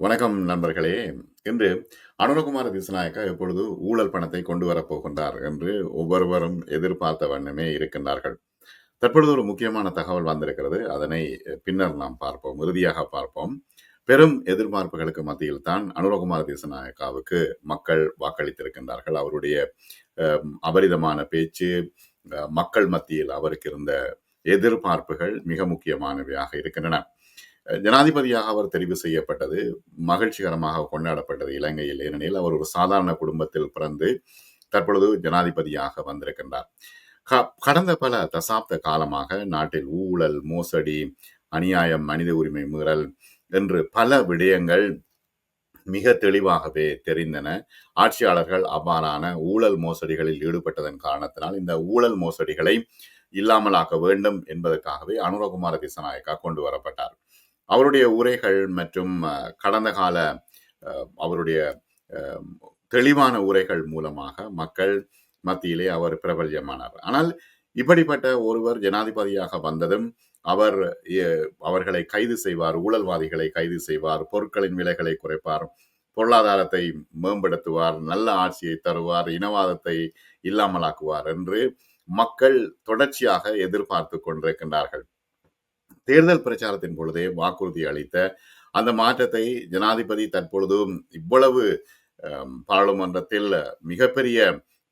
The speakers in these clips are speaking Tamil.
வணக்கம் நண்பர்களே. இன்று அனுரகுமார திசுநாயக்கா எப்பொழுது ஊழல் பணத்தை கொண்டு வரப்போகின்றார் என்று ஒவ்வொருவரும் எதிர்பார்த்த வண்ணமே இருக்கின்றார்கள். தற்பொழுது ஒரு முக்கியமான தகவல் வந்திருக்கிறது. அதனை பின்னர் நாம் பார்ப்போம். இறுதியாக பார்ப்போம். பெரும் எதிர்பார்ப்புகளுக்கு மத்தியில் தான் அனுரகுமார திசுநாயக்காவுக்கு மக்கள் வாக்களித்திருக்கின்றார்கள். அவருடைய அஹ், அபரிதமான பேச்சு அஹ், மக்கள் மத்தியில் அவருக்கு இருந்த எதிர்பார்ப்புகள் மிக முக்கியமானவையாக இருக்கின்றன. ஜனாதிபதியாக அவர் தெரிவு செய்யப்பட்டது மகிழ்ச்சிகரமாக கொண்டாடப்பட்டது இலங்கையில். ஏனெனில் அவர் ஒரு சாதாரண குடும்பத்தில் பிறந்து தற்பொழுது ஜனாதிபதியாக வந்திருக்கின்றார். க- கடந்த பல தசாப்த காலமாக நாட்டில் ஊழல் மோசடி அநியாயம் மனித உரிமை மீறல் என்று பல விடயங்கள் மிக தெளிவாகவே தெரிந்தன. ஆட்சியாளர்கள் அவ்வாறான ஊழல் மோசடிகளில் ஈடுபட்டதன் காரணத்தினால் இந்த ஊழல் மோசடிகளை இல்லாமலாக்க வேண்டும் என்பதற்காகவே அனுரகுமார திசநாயக்கா கொண்டு வரப்பட்டார். அவருடைய உரைகள் மற்றும் கடந்த கால அஹ், அவருடைய அஹ், தெளிவான உரைகள் மூலமாக மக்கள் மத்தியிலே அவர் பிரபல்யமானார். ஆனால் இப்படிப்பட்ட ஒருவர் ஜனாதிபதியாக வந்ததும் அவர் அவர்களை கைது செய்வார் ஊழல்வாதிகளை கைது செய்வார் பொருட்களின் விலைகளை குறைப்பார் பொருளாதாரத்தை மேம்படுத்துவார் நல்ல ஆட்சியை தருவார் இனவாதத்தை இல்லாமலாக்குவார் என்று மக்கள் தொடர்ச்சியாக எதிர்பார்த்து கொண்டிருக்கின்றார்கள். தேர்தல் பிரச்சாரத்தின் பொழுதே வாக்குறுதி அளித்த அந்த மாற்றத்தை ஜனாதிபதி தற்பொழுதும் இவ்வளவு பாராளுமன்றத்தில் மிகப்பெரிய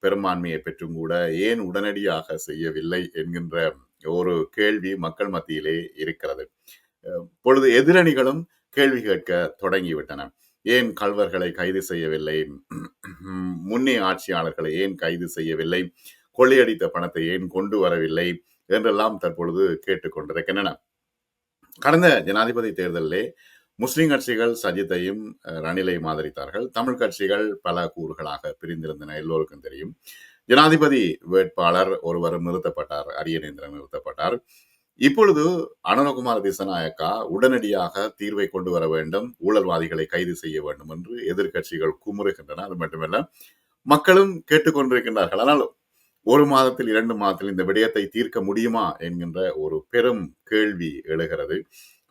பெரும்பான்மையை பெற்றும் கூட ஏன் உடனடியாக செய்யவில்லை என்கின்ற ஒரு கேள்வி மக்கள் மத்தியிலே இருக்கிறது. பொழுது எதிரணிகளும் கேள்வி கேட்க தொடங்கிவிட்டன. ஏன் கல்வர்களை கைது செய்யவில்லை? முன்னே ஆட்சியாளர்களை ஏன் கைது செய்யவில்லை? கொள்ளையடித்த பணத்தை ஏன் கொண்டு வரவில்லை? என்றெல்லாம் தற்பொழுது கேட்டுக்கொண்டிருக்கின்றன. கடந்த ஜனாதிபதி தேர்தலிலே முஸ்லிம் கட்சிகள் சஜித்தையும் ரணிலையும் ஆதரித்தார்கள். தமிழ் கட்சிகள் பல கூறுகளாக பிரிந்திருந்தன எல்லோருக்கும் தெரியும். ஜனாதிபதி வேட்பாளர் ஒருவர் நிறுத்தப்பட்டார் அரியநேந்திரன் நிறுத்தப்பட்டார். இப்பொழுது அனுரகுமார திசநாயக்கா உடனடியாக தீர்வை கொண்டு வர வேண்டும் ஊழல்வாதிகளை கைது செய்ய வேண்டும் என்று எதிர்க்கட்சிகள் குமுறுகின்றன. அது மட்டுமல்ல மக்களும் கேட்டுக்கொண்டிருக்கின்றார்கள். ஆனால் ஒரு மாதத்தில் இரண்டு மாதத்தில் இந்த விடயத்தை தீர்க்க முடியுமா என்கின்ற ஒரு பெரும் கேள்வி எழுகிறது.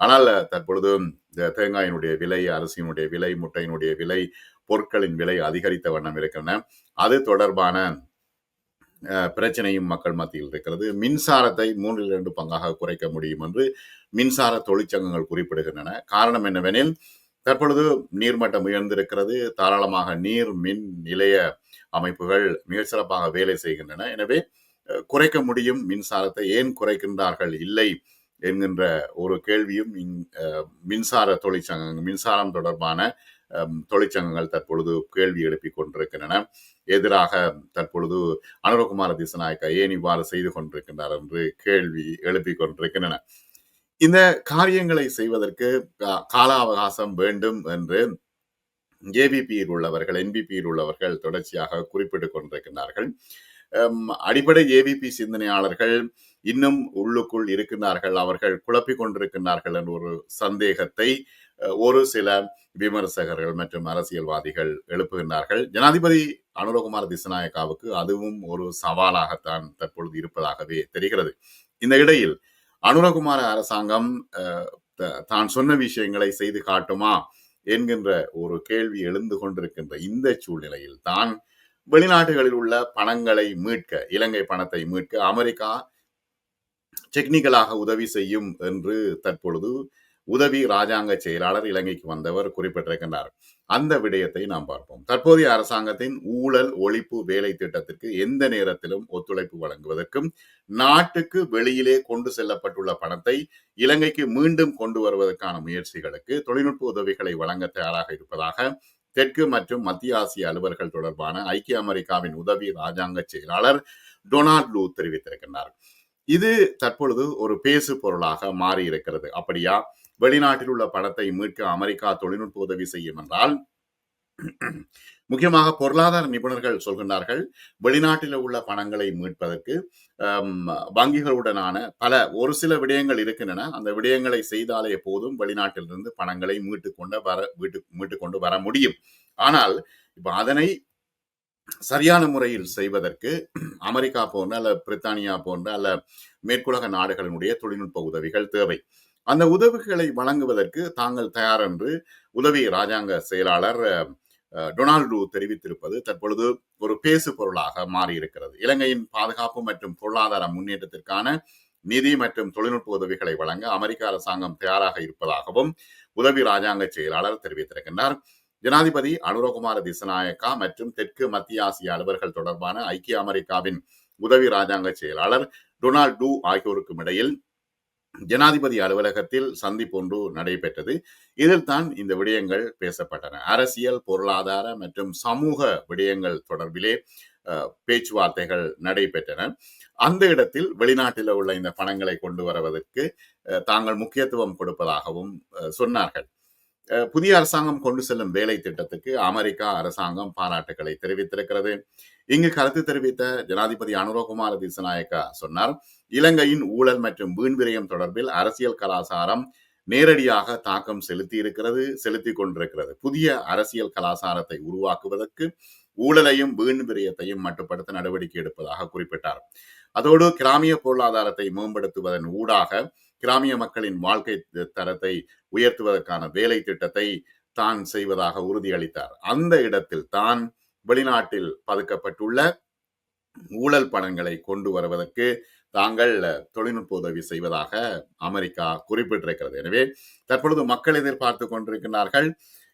ஆனால் தற்பொழுது இந்த தேங்காயினுடைய விலை அரிசியினுடைய விலை முட்டையினுடைய விலை பொருட்களின் விலை அதிகரித்த வண்ணம் இருக்கின்றன. அது தொடர்பான அஹ், பிரச்சனையும் மக்கள் மத்தியில் இருக்கிறது. மின்சாரத்தை மூன்றில் இரண்டு பங்காக குறைக்க முடியும் என்று மின்சார தொழிற்சங்கங்கள் குறிப்பிடுகின்றன. காரணம் என்னவெனில் தற்பொழுது நீர்மட்டம் உயர்ந்திருக்கிறது. தாராளமாக நீர் மின் நிலைய அமைப்புகள் மிக சிறப்பாக வேலை செய்கின்றன. எனவே குறைக்க முடியும் மின்சாரத்தை ஏன் குறைக்கின்றார்கள்? இல்லை என்கின்ற ஒரு கேள்வியும் அஹ், மின்சார தொழிற்சங்கங்கள் மின்சாரம் தொடர்பான தொழிற்சங்கங்கள் தற்பொழுது கேள்வி எழுப்பி கொண்டிருக்கின்றன. எதிராக தற்பொழுது அனுரகுமார திசநாயக்கா ஏன் இவ்வாறு செய்து கொண்டிருக்கின்றார் என்று கேள்வி எழுப்பி கொண்டிருக்கின்றன. இந்த காரியங்களை செய்வதற்கு கா- கால அவகாசம் வேண்டும் என்று ஏபிபியில் உள்ளவர்கள் என்பிபியில் உள்ளவர்கள் தொடர்ச்சியாக குறிப்பிட்டுக் கொண்டிருக்கின்றார்கள். அடிப்படை ஏபிபி சிந்தனையாளர்கள் இன்னும் உள்ளுக்குள் இருக்கின்றார்கள். அவர்கள் குழப்பிக் கொண்டிருக்கின்றார்கள் என்ற ஒரு சந்தேகத்தை ஒரு சில விமர்சகர்கள் மற்றும் அரசியல்வாதிகள் எழுப்புகின்றார்கள். ஜனாதிபதி அனுரகுமார் திசநாயக்காவுக்கு அதுவும் ஒரு சவாலாகத்தான் தற்பொழுது இருப்பதாகவே தெரிகிறது. இந்த இடையில் அனுரகுமார அரசாங்கம் அஹ், தான் சொன்ன விஷயங்களை செய்து காட்டுமா என்கின்ற ஒரு கேள்வி எழுந்து கொண்டிருக்கின்ற இந்த சூழ்நிலையில் தான் வெளிநாடுகளில் உள்ள பணங்களை மீட்க இலங்கை பணத்தை மீட்க அமெரிக்கா டெக்னிக்கலாக உதவி செய்யும் என்று தற்பொழுது உதவி ராஜாங்க செயலாளர் இலங்கைக்கு வந்தவர் குறிப்பிட்டிருக்கின்றார். அந்த விடயத்தை நாம் பார்ப்போம். தற்போதைய அரசாங்கத்தின் ஊழல் ஒழிப்பு வேலை திட்டத்திற்கு எந்த நேரத்திலும் ஒத்துழைப்பு வழங்குவதற்கும் நாட்டுக்கு வெளியிலே கொண்டு செல்லப்பட்டுள்ள பணத்தை இலங்கைக்கு மீண்டும் கொண்டு வருவதற்கான முயற்சிகளுக்கு தொழில்நுட்ப உதவிகளை வழங்க தயாராக இருப்பதாக தெற்கு மற்றும் மத்திய ஆசிய அலுவல்கள் தொடர்பான ஐக்கிய அமெரிக்காவின் உதவி ராஜாங்க செயலாளர் டொனால்ட் லூ தெரிவித்திருக்கின்றார். இது தற்பொழுது ஒரு பேசு பொருளாக மாறி இருக்கிறது அப்படியா? வெளிநாட்டில் உள்ள பணத்தை மீட்க அமெரிக்கா தொழில்நுட்ப உதவி செய்யும் என்றால் முக்கியமாக பொருளாதார நிபுணர்கள் சொல்கின்றார்கள் வெளிநாட்டில் உள்ள பணங்களை மீட்பதற்கு வங்கிகளுடனான பல ஒரு சில விடயங்கள் இருக்கின்றன. அந்த விடயங்களை செய்தாலே போதும் வெளிநாட்டிலிருந்து பணங்களை மீட்டு கொண்டு வர வீட்டு மீட்டு கொண்டு வர முடியும். ஆனால் இப்ப அதனை சரியான முறையில் செய்வதற்கு அமெரிக்கா போன்ற அல்ல பிரித்தானியா போன்ற அல்ல மேற்குலக நாடுகளினுடைய தொழில்நுட்ப உதவிகள் தேவை. அந்த உதவிகளை வழங்குவதற்கு தாங்கள் தயார் என்று உதவி ராஜாங்க செயலாளர் டொனால்டு தெரிவித்திருப்பது தற்பொழுது ஒரு பேசு பொருளாக மாறியிருக்கிறது. இலங்கையின் பாதுகாப்பு மற்றும் பொருளாதார முன்னேற்றத்திற்கான நிதி மற்றும் தொழில்நுட்ப உதவிகளை வழங்க அமெரிக்க அரசாங்கம் தயாராக இருப்பதாகவும் உதவி ராஜாங்க செயலாளர் தெரிவித்திருக்கின்றார். ஜனாதிபதி அனுரகுமார திசநாயக்கா மற்றும் தெற்கு மத்திய ஆசிய அலுவல்கள் தொடர்பான ஐக்கிய அமெரிக்காவின் உதவி ராஜாங்க செயலாளர் டொனால்ட் ஆகியோருக்கும் இடையில் ஜனாதிபதி அலுவலகத்தில் சந்திப்பு ஒன்று நடைபெற்றது. இதில் தான் இந்த விடயங்கள் பேசப்பட்டன. அரசியல் பொருளாதார மற்றும் சமூக விடயங்கள் தொடர்பிலே பேச்சுவார்த்தைகள் நடைபெற்றன. அந்த இடத்தில் வெளிநாட்டில் உள்ள இந்த பணங்களை கொண்டு வருவதற்கு தாங்கள் முக்கியத்துவம் கொடுப்பதாகவும் சொன்னார்கள். புதிய அரசாங்கம் கொண்டு செல்லும் வேலை திட்டத்துக்கு அமெரிக்கா அரசாங்கம் பாராட்டுகளை தெரிவித்திருக்கிறது. இங்கு கருத்து தெரிவித்த ஜனாதிபதி அனுரகுமார திசநாயக்கா சொன்னார் இலங்கையின் ஊழல் மற்றும் வீண் விரயம் தொடர்பில் அரசியல் கலாச்சாரம் நேரடியாக தாக்கம் செலுத்தி இருக்கிறது செலுத்தி கொண்டிருக்கிறது. புதிய அரசியல் கலாசாரத்தை உருவாக்குவதற்கு ஊழலையும் வீண் விரயத்தையும் மட்டுப்படுத்த நடவடிக்கை எடுப்பதாக குறிப்பிட்டார். அதோடு கிராமிய பொருளாதாரத்தை மேம்படுத்துவதன் ஊடாக கிராமிய மக்களின் வாழ்க்கை தரத்தை உயர்த்துவதற்கான வேலை திட்டத்தை தான் செய்வதாக உறுதியளித்தார். அந்த இடத்தில் தான் வெளிநாட்டில் பதுக்கப்பட்டுள்ள ஊழல் பணங்களை கொண்டு வருவதற்கு தாங்கள் தொழில்நுட்ப உதவி செய்வதாக அமெரிக்கா குறிப்பிட்டிருக்கிறது. எனவே தற்பொழுது மக்கள் எதிர்பார்த்து கொண்டிருக்கிறார்கள்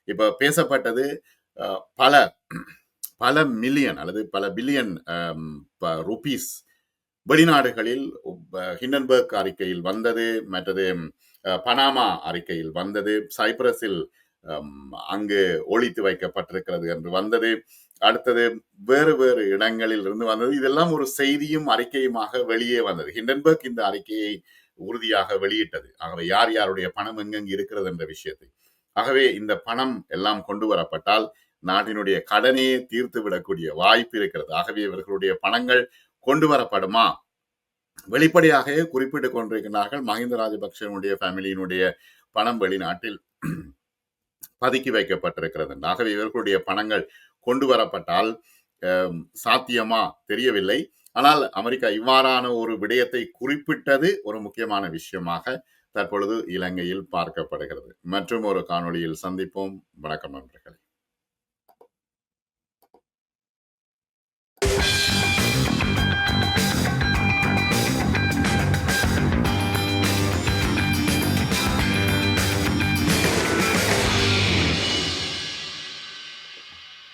இப்ப பேசப்பட்டது பல பல மில்லியன் அல்லது பல பில்லியன் ருபீஸ் வெளிநாடுகளில் ஹிண்டன்பர்க் அறிக்கையில் வந்தது மற்றது பனாமா அறிக்கையில் வந்தது சைப்ரஸில் அங்கு ஒழித்து வைக்கப்பட்டிருக்கிறது என்று வந்தது அடுத்தது வேறு வேறு இடங்களில் இருந்து வந்தது. இதெல்லாம் ஒரு செய்தியும் அறிக்கையுமாக வெளியே வந்தது. ஹிண்டன்பர்க் இந்த அறிக்கையை உறுதியாக வெளியிட்டது. ஆகவே யார் யாருடைய பணம் எங்கெங்கு இருக்கிறது என்ற விஷயத்தை. ஆகவே இந்த பணம் எல்லாம் கொண்டு வரப்பட்டால் நாட்டினுடைய கடனையே தீர்த்து விடக்கூடிய வாய்ப்பு இருக்கிறது. ஆகவே இவர்களுடைய பணங்கள் கொண்டு வரப்படுமா வெளிப்படையாகவே குறிப்பிட்டுக் கொண்டிருக்கிறார்கள் மஹிந்த ராஜபக்சனுடைய ஃபேமிலியினுடைய பணம் வெளிநாட்டில் பதுக்கி வைக்கப்பட்டிருக்கிறது. ஆகவே இவர்களுடைய பணங்கள் கொண்டு வரப்பட்டால் சாத்தியமா? தெரியவில்லை. ஆனால் அமெரிக்கா இவ்வாறான ஒரு விடயத்தை குறிப்பிட்டது ஒரு முக்கியமான விஷயமாக தற்பொழுது இலங்கையில் பார்க்கப்படுகிறது. மற்றும் ஒரு காணொளியில் சந்திப்போம். வணக்கம் நண்பர்களே.